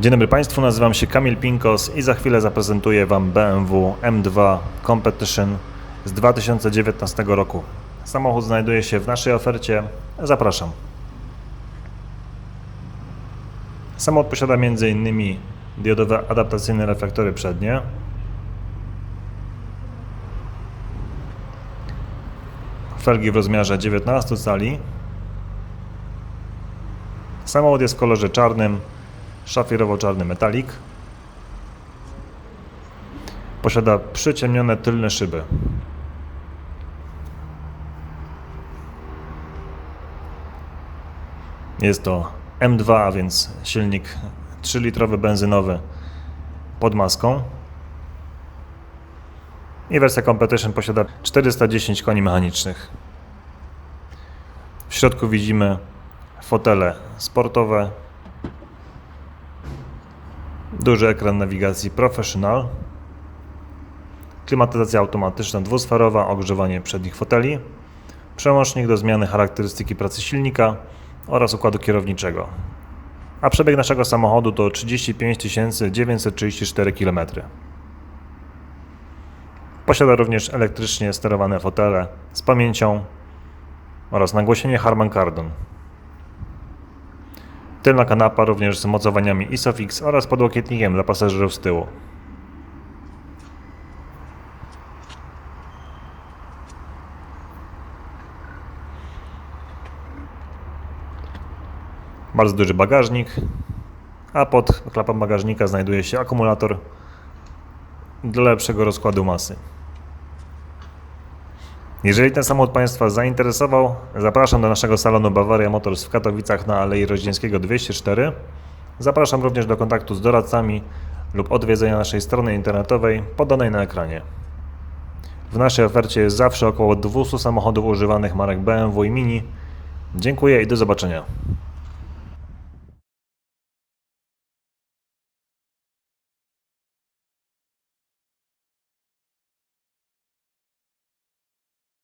Dzień dobry Państwu, nazywam się Kamil Pinkos i za chwilę zaprezentuję Wam BMW M2 Competition z 2019 roku. Samochód znajduje się w naszej ofercie. Zapraszam. Samochód posiada m.in. diodowe adaptacyjne reflektory przednie, felgi w rozmiarze 19 cali. Samochód jest w kolorze czarnym, szafirowo-czarny metalik. Posiada przyciemnione tylne szyby. Jest to M2, a więc silnik 3-litrowy benzynowy pod maską. I wersja Competition posiada 410 koni mechanicznych. W środku widzimy fotele sportowe, duży ekran nawigacji Professional, klimatyzacja automatyczna dwusferowa, ogrzewanie przednich foteli, przełącznik do zmiany charakterystyki pracy silnika oraz układu kierowniczego. A przebieg naszego samochodu to 35 934 km. Posiada również elektrycznie sterowane fotele z pamięcią oraz nagłośnienie Harman Kardon. Tylna kanapa również z mocowaniami Isofix oraz podłokietnikiem dla pasażerów z tyłu. Bardzo duży bagażnik, a pod klapą bagażnika znajduje się akumulator dla lepszego rozkładu masy. Jeżeli ten samochód Państwa zainteresował, zapraszam do naszego salonu Bavaria Motors w Katowicach na Alei Roździńskiego 204. Zapraszam również do kontaktu z doradcami lub odwiedzenia naszej strony internetowej podanej na ekranie. W naszej ofercie jest zawsze około 200 samochodów używanych marek BMW i Mini. Dziękuję i do zobaczenia.